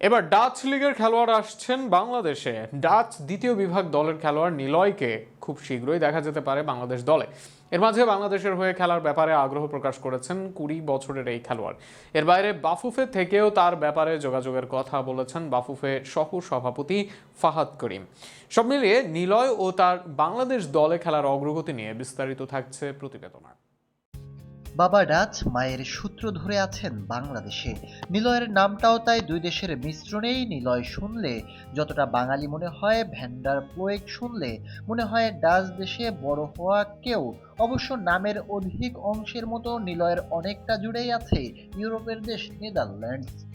এবার ডাচ লিগের খেলোয়াড় আসছেন বাংলাদেশে। ডাচ দ্বিতীয় বিভাগ দলের খেলোয়াড় নিলয়কে খুব শীঘ্রই দেখা যেতে পারে বাংলাদেশ দলে। এর মাঝে বাংলাদেশের হয়ে খেলার ব্যাপারে আগ্রহ প্রকাশ করেছেন কুড়ি বছরের এই খেলোয়াড়। এর বাইরে বাফুফে থেকেও তার ব্যাপারে যোগাযোগের কথা বলেছেন বাফুফে সহ সভাপতি ফাহাদ করিম। সব মিলিয়ে নিলয় ও তার বাংলাদেশ দলে খেলার অগ্রগতি নিয়ে বিস্তারিত থাকছে প্রতিবেদনা বাবা ডাচ মায়ের সূত্র ধরে আছেন বাংলাদেশে। নিলয়ের নামটাও তাই দুই দেশের মিশ্রণেই নিলয় শুনলে, যতটা বাঙালি মনে হয় ভ্যান্ডার পোয়েক শুনলে, মনে হয় ডাচ দেশে বড় হওয়া কেউ। অবশ্য নামের অধিক অংশের মতো নিলয়ের অনেকটা জুড়েই আছে ইউরোপের দেশ নেদারল্যান্ডস।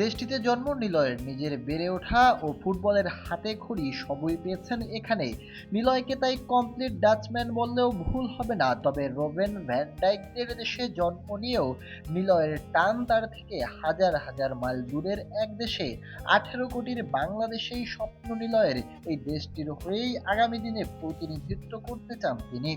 দেশটিতে জন্ম নিলয়ের নিজের বেড়ে ওঠা ও ফুটবলের হাতে খড়ি সবই পেয়েছেন এখানে। নিলয়কে তাই কমপ্লিট ডাচম্যান বললেও ভুল হবে না, তবে রোবেন ভ্যান ডাইকদের দেশে জন্ম নিয়েও নিলয়ের টান তার থেকে হাজার হাজার মাইল দূরের এক দেশে। আঠেরো কোটির বাংলাদেশেই স্বপ্ন নিলয়ের, এই দেশটির হয়েই আগামী দিনে প্রতিনিধিত্ব করতে চান তিনি।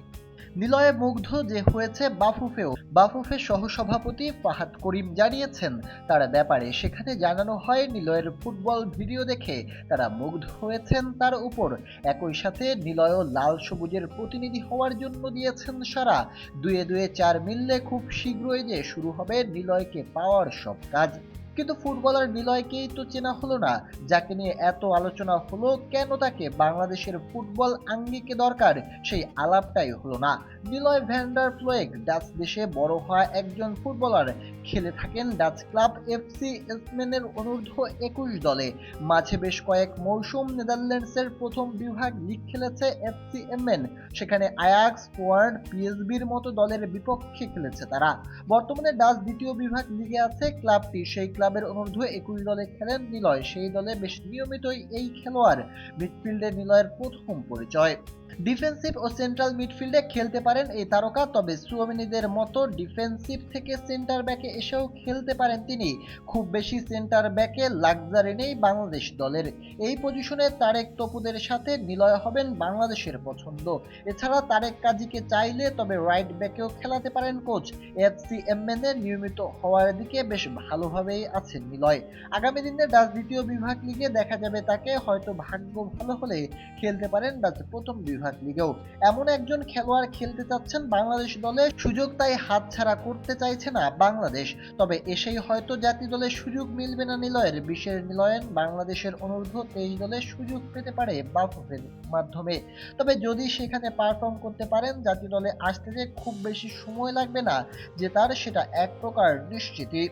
নিলয়ে মুগ্ধ যে হয়েছে বাফুফেও বাফুফে সহসভাপতি ফাহাদ করিম জানিয়েছেন, তার ব্যাপারে সেখানে জানানো হয় নিলয়ের ফুটবল ভিডিও দেখে। তারা মুগ্ধ হয়েছেন তার উপর। একই সাথে নিলয়ও লাল সবুজের প্রতিনিধি হওয়ার জন্য দিয়েছেন সারা। দুয়ে দুয়ে চার মিললে খুব শীঘ্রই যে শুরু হবে নিলয়কে পাওয়ার সব কাজ। কিন্তু ফুটবলার নিলয়কেই তো চেনা হলো না, যাকে নিয়ে এত আলোচনা হলো কেন তাকে বাংলাদেশের ফুটবল আঙ্গিকে দরকার সেই আলাপটাই হলো না। নিলয় ভ্যান্ডার ফ্লোয়েক ডাচ দেশে বড় হওয়া একজন ফুটবলার, খেলে থাকেন ডাচ ক্লাব এফসি এসমেনের অনূর্ধ্ব একুশ দলে। মাঝে বেশ কয়েক মৌসুম নেদারল্যান্ডসের প্রথম বিভাগ লিগ খেলেছে এফসি এমএন সেখানে আয়াক্স, ফোয়ার্ড, পিএসবির মতো দলের বিপক্ষে খেলেছে তারা। বর্তমানে ডাচ দ্বিতীয় বিভাগ লিগে আছে, ক্লাবটি সেই ক্লাবের অনূর্ধ্ব একুশ দলে খেলেন নিলয়। সেই দলে বেশ নিয়মিতই এই খেলোয়াড় মিডফিল্ডে নিলয়ের প্রথম পরিচয়। ডিফেন্সিভ ও সেন্ট্রাল মিডফিল্ডে খেলতে পারেন এই তারকা, তবে সুয়ামিনীদের মতো ডিফেন্সিভ থেকে সেন্টার ব্যাকে এসেও খেলতে পারেন তিনি। খুব বেশি সেন্টার ব্যাকে লাক্সারি নেই বাংলাদেশ দলের। এই পজিশনে তারেক তপুদের সাথে নিলয় হবেন বাংলাদেশের পছন্দ। এছাড়া তারেক কাজীকে চাইলে তবে রাইট ব্যাকেও খেলাতে পারেন কোচ এফ এফসি এমএনএ নিয়মিত হওয়ার দিকে বেশ ভালোভাবেই আছেন নিলয়। আগামী দিনে ডাচ দ্বিতীয় বিভাগ লিগে দেখা যাবে তাকে, হয়তো ভাগ্য ভালো হলে খেলতে পারেন ডাচ প্রথম বিভাগ লিগেও এমন একজন খেলোয়াড় খেলতে চাচ্ছেন বাংলাদেশ দলে, সুযোগ তাই হাতছাড়া করতে চাইছে না বাংলাদেশ। তবে এসেই হয়তো জাতীয় দলে সুযোগ মিলবে না নিলয়ের। বিশের নিলয়ন বাংলাদেশের অনূর্ধ্ব তেইশ দলে সুযোগ পেতে পারে বাফুফের মাধ্যমে। তবে যদি সেখানে পারফর্ম করতে পারেন, জাতীয় দলে আসতে যে খুব বেশি সময় লাগবে না যে তার সেটা এক প্রকার নিশ্চিতই।